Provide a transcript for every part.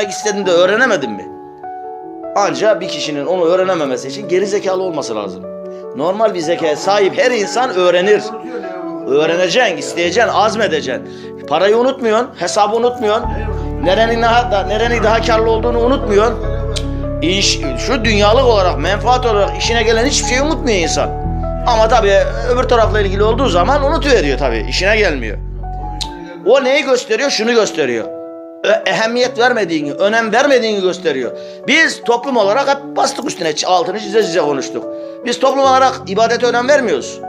öğrenmek istedin de öğrenemedin mi? Ancak bir kişinin onu öğrenememesi için geri zekalı olması lazım. Normal bir zekaya sahip her insan öğrenir. Öğreneceksin, isteyeceksin, azmedeceksin. Parayı unutmuyorsun, hesabı unutmuyorsun. Nerenin daha, da, nerenin daha karlı olduğunu unutmuyorsun. İş, şu dünyalık olarak, menfaat olarak işine gelen hiçbir şeyi unutmuyor insan. Ama tabii öbür tarafla ilgili olduğu zaman unutuveriyor tabii. işine gelmiyor. O neyi gösteriyor? Şunu gösteriyor. Ehemmiyet vermediğini, önem vermediğini gösteriyor. Biz toplum olarak hep bastık üstüne, altını çize çize konuştuk. Biz toplum olarak ibadete önem vermiyoruz.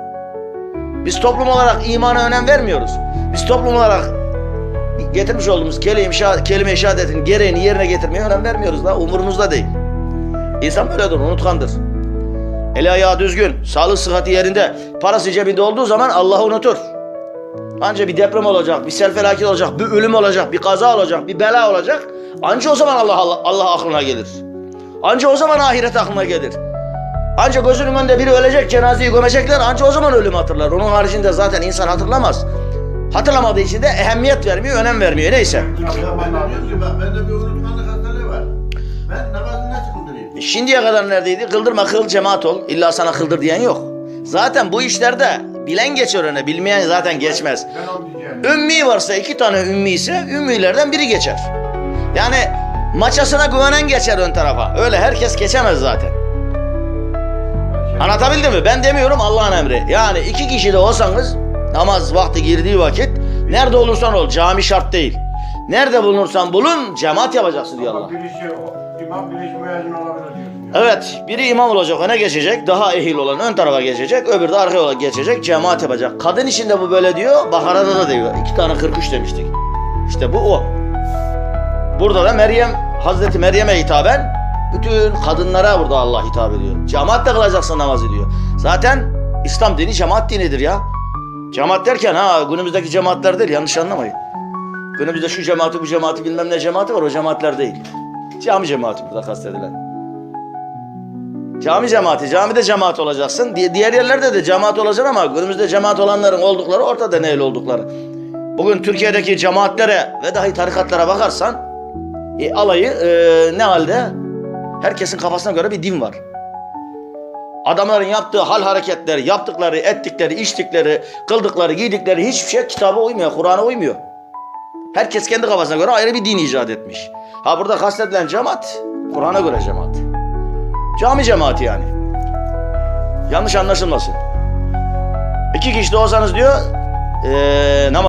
Biz toplum olarak imana önem vermiyoruz. Biz toplum olarak getirmiş olduğumuz kelime-i şeha- kelime-i şehadetin gereğini yerine getirmeye önem vermiyoruz da umurumuzda değil. İnsan böyledir, unutkandır. Eli ayağı düzgün, sağlık sıhhati yerinde, parası cebinde olduğu zaman Allah'ı unutur. Anca bir deprem olacak, bir sel felaket olacak, bir ölüm olacak, bir kaza olacak, bir bela olacak. Anca o zaman Allah Allah, Allah aklına gelir. Anca o zaman ahiret aklına gelir. Anca gözünün önünde biri ölecek, cenazeyi gömecekler. Anca o zaman ölüm hatırlar. Onun haricinde zaten insan hatırlamaz. Hatırlamadığı için de ehemmiyet vermiyor, önem vermiyor. Neyse. Şimdiye kadar neredeydi? Kıldırma kıl cemaat ol. İlla sana kıldır diyen yok. Zaten bu işlerde bilen geçer öne, bilmeyen zaten geçmez. Ümmi varsa iki tane ümmi ise ümmilerden biri geçer. Yani maçasına güvenen geçer ön tarafa. Öyle herkes geçemez zaten. Anlatabildim mi? Ben demiyorum Allah'ın emri. Yani iki kişi de olsanız namaz vakti girdiği vakit nerede olursan ol cami şart değil. Nerede bulunursan bulun cemaat yapacaksın diyor Allah. Birisi o, imam birisi müezzin olabilir diyorsun. ya. Evet, biri imam olacak, öne geçecek, daha ehil olan ön tarafa geçecek, öbürü de arkaya olarak geçecek, cemaat yapacak. Kadın için de bu böyle diyor, Bakara'da da diyor. İki tane 43 demiştik. İşte bu o. Burada da Meryem, Hazreti Meryem'e hitaben bütün kadınlara burada Allah hitap ediyor. Cemaatle kılacaksın namazı diyor. Zaten İslam dini cemaat dinidir ya. Cemaat derken ha günümüzdeki cemaatler değil, yanlış anlamayın. Günümüzde şu cemaati, bu cemaati bilmem ne cemaati var, o cemaatler değil. Cami cemaati burada kastedilen. Cami cemaati, camide cemaat olacaksın. Di- Diğer yerlerde de cemaat olacaksın ama günümüzde cemaat olanların oldukları ortada neyle oldukları. Bugün Türkiye'deki cemaatlere ve dahi tarikatlara bakarsan e, alayı e, ne halde? Herkesin kafasına göre bir din var. Adamların yaptığı hal hareketler, yaptıkları, ettikleri, içtikleri, kıldıkları, giydikleri hiçbir şey kitaba uymuyor, Kur'an'a uymuyor. Herkes kendi kafasına göre ayrı bir din icat etmiş. Ha burada kastedilen cemaat, Kur'an'a göre cemaat. Cami cemaati yani. Yanlış anlaşılmasın. İki kişi de olsanız diyor, eee namaz